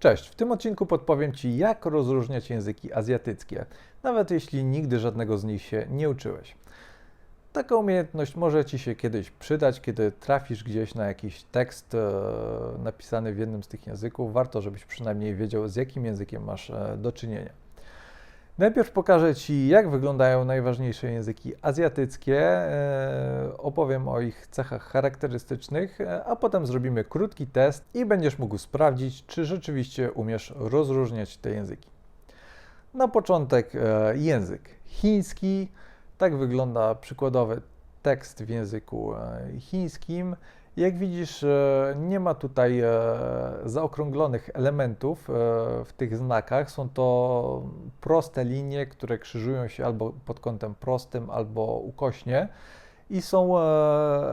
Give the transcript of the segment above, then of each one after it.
Cześć, w tym odcinku podpowiem Ci, jak rozróżniać języki azjatyckie, nawet jeśli nigdy żadnego z nich się nie uczyłeś. Taka umiejętność może Ci się kiedyś przydać, kiedy trafisz gdzieś na jakiś tekst e, napisany w jednym z tych języków. Warto, żebyś przynajmniej wiedział, z jakim językiem masz e, do czynienia. Najpierw pokażę Ci, jak wyglądają najważniejsze języki azjatyckie, e, opowiem o ich cechach charakterystycznych, e, a potem zrobimy krótki test i będziesz mógł sprawdzić, czy rzeczywiście umiesz rozróżniać te języki. Na początek e, język chiński. Tak wygląda przykładowy tekst w języku chińskim. Jak widzisz, e, nie ma tutaj e, zaokrąglonych elementów e, w tych znakach. Są to proste linie, które krzyżują się albo pod kątem prostym, albo ukośnie i są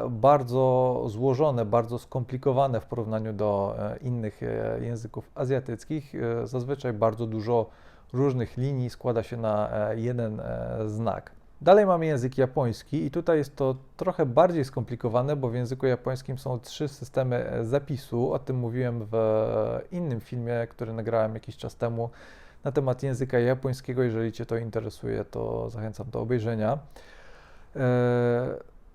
bardzo złożone, bardzo skomplikowane w porównaniu do innych języków azjatyckich. Zazwyczaj bardzo dużo różnych linii składa się na jeden znak. Dalej mamy język japoński i tutaj jest to trochę bardziej skomplikowane, bo w języku japońskim są trzy systemy e, zapisu. O tym mówiłem w innym filmie, który nagrałem jakiś czas temu na temat języka japońskiego. Jeżeli Cię to interesuje, to zachęcam do obejrzenia. E,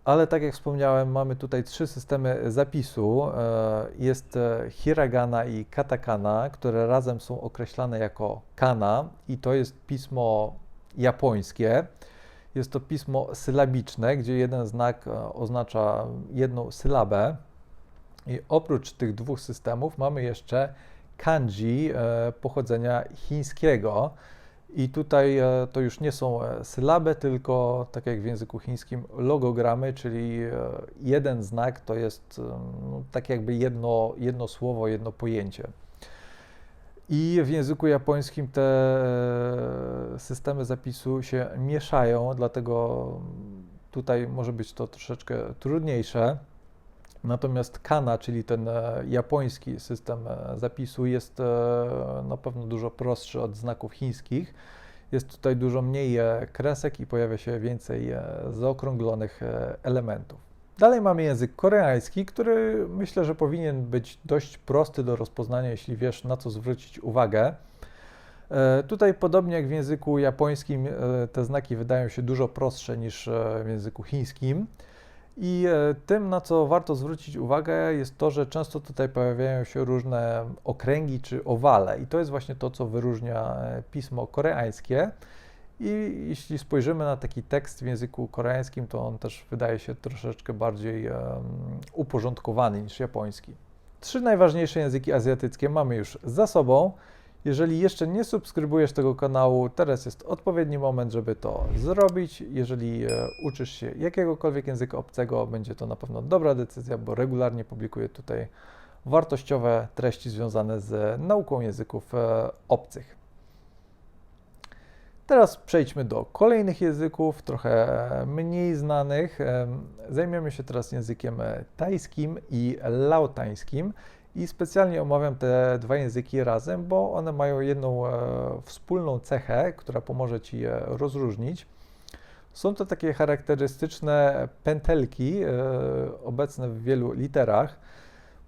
ale tak jak wspomniałem, mamy tutaj trzy systemy zapisu. E, jest hiragana i katakana, które razem są określane jako kana i to jest pismo japońskie. Jest to pismo sylabiczne, gdzie jeden znak e, oznacza jedną sylabę. I oprócz tych dwóch systemów mamy jeszcze kanji e, pochodzenia chińskiego. I tutaj e, to już nie są sylaby, tylko tak jak w języku chińskim logogramy, czyli jeden znak to jest no, tak jakby jedno, jedno słowo, jedno pojęcie. I w języku japońskim te e, systemy zapisu się mieszają, dlatego tutaj może być to troszeczkę trudniejsze. Natomiast kana, czyli ten e, japoński system e, zapisu, jest na pewno dużo prostszy od znaków chińskich. Jest tutaj dużo mniej kresek i pojawia się więcej zaokrąglonych elementów. Dalej mamy język koreański, który myślę, że powinien być dość prosty do rozpoznania, jeśli wiesz na co zwrócić uwagę. E, tutaj, podobnie jak w języku japońskim, e, te znaki wydają się dużo prostsze niż e, w języku chińskim. I tym, na co warto zwrócić uwagę, jest to, że często tutaj pojawiają się różne okręgi czy owale, i to jest właśnie to, co wyróżnia pismo koreańskie. I jeśli spojrzymy na taki tekst w języku koreańskim, to on też wydaje się troszeczkę bardziej um, uporządkowany niż japoński. Trzy najważniejsze języki azjatyckie mamy już za sobą. Jeżeli jeszcze nie subskrybujesz tego kanału, teraz jest odpowiedni moment, żeby to zrobić. Jeżeli e, uczysz się jakiegokolwiek języka obcego, będzie to na pewno dobra decyzja, bo regularnie publikuję tutaj wartościowe treści związane z nauką języków e, obcych. Teraz przejdźmy do kolejnych języków, trochę mniej znanych. Zajmiemy się teraz językiem tajskim i laotańskim i specjalnie omawiam te dwa języki razem, bo one mają jedną e, wspólną cechę, która pomoże Ci je rozróżnić. Są to takie charakterystyczne pętelki e, obecne w wielu literach.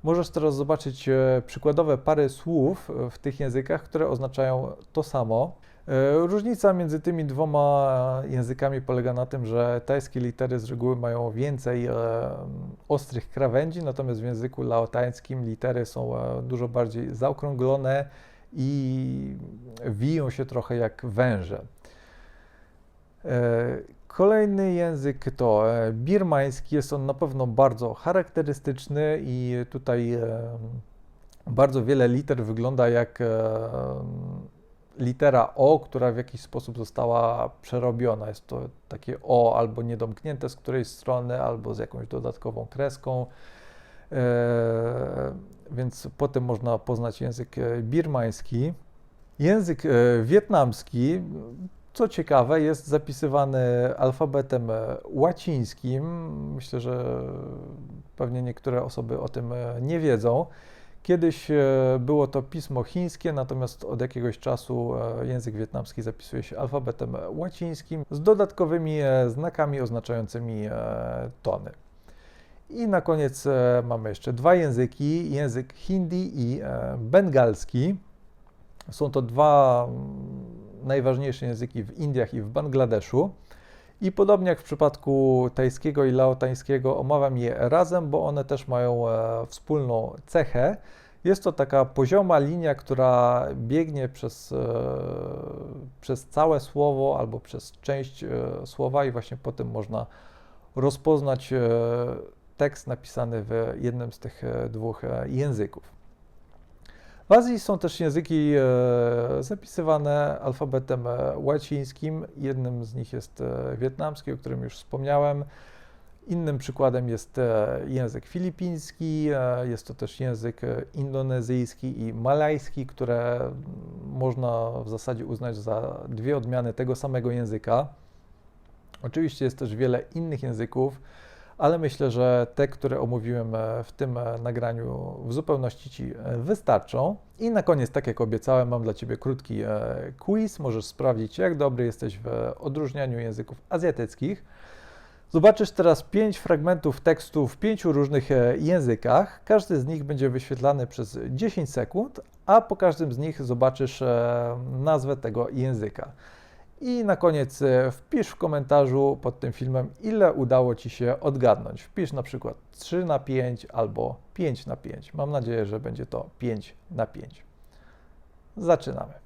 Możesz teraz zobaczyć e, przykładowe pary słów w tych językach, które oznaczają to samo. E, różnica między tymi dwoma językami polega na tym, że tajskie litery z reguły mają więcej e, ostrych krawędzi, natomiast w języku laotańskim litery są e, dużo bardziej zaokrąglone i wiją się trochę jak węże. Kolejny język to birmański. Jest on na pewno bardzo charakterystyczny i tutaj bardzo wiele liter wygląda jak litera O, która w jakiś sposób została przerobiona. Jest to takie O albo niedomknięte z którejś strony, albo z jakąś dodatkową kreską. E, więc potem można poznać język e, birmański. Język e, wietnamski, co ciekawe, jest zapisywany alfabetem łacińskim. Myślę, że pewnie niektóre osoby o tym nie wiedzą. Kiedyś e, było to pismo chińskie, natomiast od jakiegoś czasu e, język wietnamski zapisuje się alfabetem łacińskim z dodatkowymi e, znakami oznaczającymi tony. I na koniec mamy jeszcze dwa języki, język hindi i bengalski. Są to dwa mm, najważniejsze języki w Indiach i w Bangladeszu. I podobnie jak w przypadku tajskiego i laotańskiego, omawiam je razem, bo one też mają e, wspólną cechę. Jest to taka pozioma linia, która biegnie przez, e, przez całe słowo albo przez część e, słowa, i właśnie po tym można rozpoznać tekst napisany w jednym z tych dwóch języków. W Azji są też języki e, zapisywane alfabetem e, łacińskim. Jednym z nich jest e, wietnamski, o którym już wspomniałem. Innym przykładem jest język filipiński, jest to też język indonezyjski i malajski, które mm, można w zasadzie uznać za dwie odmiany tego samego języka. Oczywiście jest też wiele innych języków, ale myślę, że te, które omówiłem e, w tym e, nagraniu, w zupełności Ci e, wystarczą. I na koniec, tak jak obiecałem, mam dla Ciebie krótki quiz. Możesz sprawdzić, jak dobry jesteś w odróżnianiu języków azjatyckich. Zobaczysz teraz pięć fragmentów tekstu w pięciu różnych językach. Każdy z nich będzie wyświetlany przez 10 sekund, a po każdym z nich zobaczysz nazwę tego języka. I na koniec e, wpisz w komentarzu pod tym filmem, ile udało Ci się odgadnąć. Wpisz na przykład 3 na 5 albo 5 na 5. Mam nadzieję, że będzie to 5 na 5. Zaczynamy.